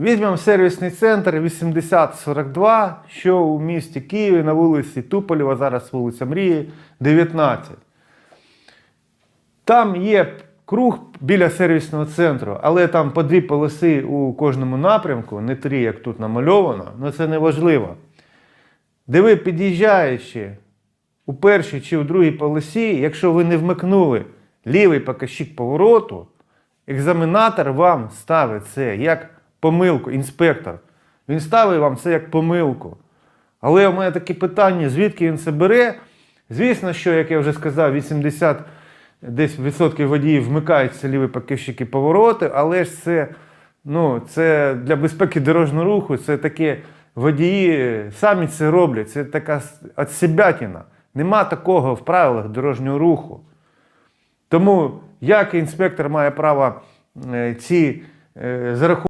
Візьмемо сервісний центр 8042, що у місті Києві на вулиці Туполєва, зараз вулиця Мрії, 19. Там є круг біля сервісного центру, але там по дві полоси у кожному напрямку, не три, як тут намальовано, але це не важливо. Де ви під'їжджаючи у першій чи у другій полосі, якщо ви не вмикнули лівий показчик повороту, екзаменатор вам ставить це як помилку, інспектор. Він ставить вам це як помилку. Але у мене таке питання, звідки він це бере? Звісно, що, як я вже сказав, 80 десь відсотків водіїв вмикаються ліві показчики повороти, але ж це, ну, це для безпеки дорожнього руху, це таке водії самі це роблять. Це така отсебятина. Нема такого в правилах дорожнього руху. Тому як інспектор має право е, ці е, зарахувати.